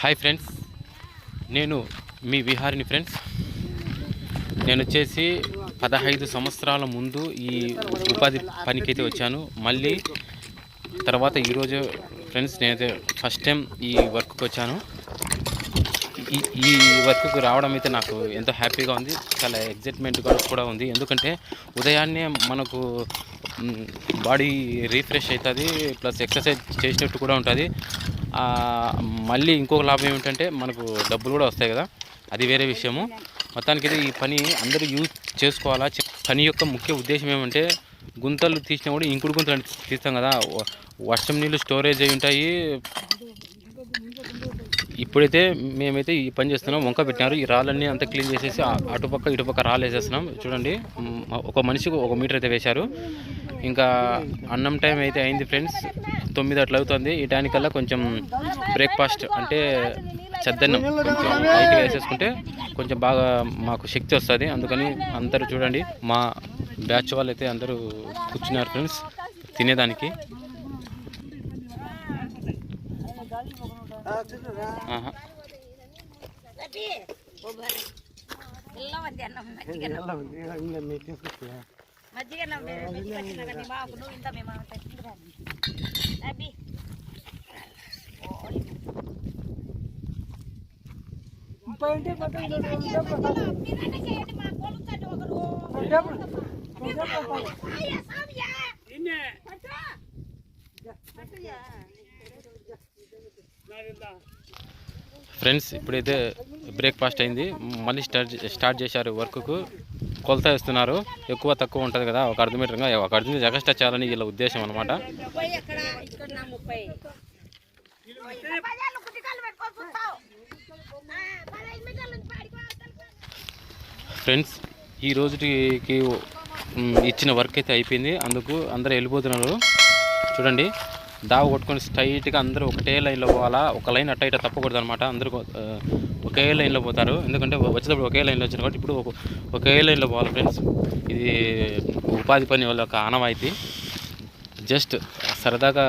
Hi friends. నేను మీ విహారిని friends. నేను వచ్చేసి పదహైదు సంవత్సరాల ముందు ఈ ఉపాధి పనికైతే వచ్చాను. మళ్ళీ తర్వాత ఈరోజు ఫ్రెండ్స్ నేనైతే ఫస్ట్ టైం ఈ వర్క్కి వచ్చాను. ఈ ఈ వర్క్కి రావడం అయితే నాకు ఎంతో హ్యాపీగా ఉంది. చాలా ఎగ్జైట్మెంట్గా కూడా ఉంది. ఎందుకంటే ఉదయాన్నే మనకు బాడీ రీఫ్రెష్ అవుతుంది. ప్లస్ ఎక్సర్సైజ్ చేసినట్టు కూడా ఉంటుంది. మళ్ళీ ఇంకొక లాభం ఏమిటంటే మనకు డబ్బులు కూడా వస్తాయి కదా. అది వేరే విషయము. మొత్తానికి ఈ పని అందరూ యూజ్ చేసుకోవాలా? పని యొక్క ముఖ్య ఉద్దేశం ఏమంటే గుంతలు తీసినా కూడా ఇంకుడు గుంతలు తీస్తాం కదా. వర్షం నీళ్ళు స్టోరేజ్ అయి ఉంటాయి. ఇప్పుడైతే మేమైతే ఈ పని చేస్తున్నాం. వంక పెట్టినారు. ఈ రాళ్ళన్నీ అంతా క్లీన్ చేసేసి అటుపక్క ఇటుపక్క రాళ్ళు వేసేస్తున్నాం. చూడండి ఒక మనిషికి ఒక మీటర్ అయితే వేశారు. ఇంకా అన్నం టైం అయితే అయింది ఫ్రెండ్స్. తొమ్మిది అట్లా అవుతుంది. ఈ టైంకల్లా కొంచెం బ్రేక్ఫాస్ట్ అంటే చెద్దన్నం కొంచెం లైట్గా వేసేసుకుంటే కొంచెం బాగా మాకు శక్తి వస్తుంది. అందుకని అందరూ చూడండి మా బ్యాచ్ వాళ్ళు అయితే అందరూ కూర్చున్నారు ఫ్రెండ్స్ తినేదానికి. మజ్జిగ ఫ్రెండ్స్ ఇప్పుడైతే బ్రేక్ఫాస్ట్ అయింది. మళ్ళీ స్టార్ట్ స్టార్ట్ చేశారు వర్క్కు. కొలత వేస్తున్నారు. ఎక్కువ తక్కువ ఉంటుంది కదా ఒక అర్ధ మీటర్గా ఒక అర్ధ మీటర్ ఎక్స్ట్రా చేయాలని వీళ్ళ ఉద్దేశం అనమాట ఫ్రెండ్స్ ఈ రోజుకి ఇచ్చిన వర్క్ అయితే అయిపోయింది. అందుకు అందరూ వెళ్ళిపోతున్నారు. చూడండి దావ కొట్టుకొని స్ట్రైట్గా అందరూ ఒకటే లైన్లో పోవాలా? ఒక లైన్ అట్ట ఇట్ట తప్పకూడదు అనమాట అందరూ ఒకే లైన్లో పోతారు. ఎందుకంటే వచ్చేటప్పుడు ఒకే లైన్లో వచ్చారు కాబట్టి ఇప్పుడు ఒకే లైన్లో పోవాలి ఫ్రెండ్స్ ఇది ఉపాధి పని వాళ్ళ ఒక ఆనవాయితీ. జస్ట్ సరదాగా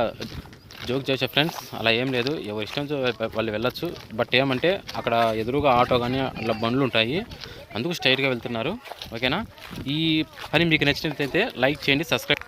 జోక్ చేసే ఫ్రెండ్స్ అలా ఏం లేదు. ఎవరి ఇష్టం వాళ్ళు వెళ్ళొచ్చు. బట్ ఏమంటే అక్కడ ఎదురుగా ఆటో కానీ అట్లా బండ్లు ఉంటాయి. అందుకు స్ట్రైట్గా వెళ్తున్నారు. ఓకేనా? ఈ పని మీకు నచ్చినట్లయితే లైక్ చేయండి సబ్స్క్రైబ్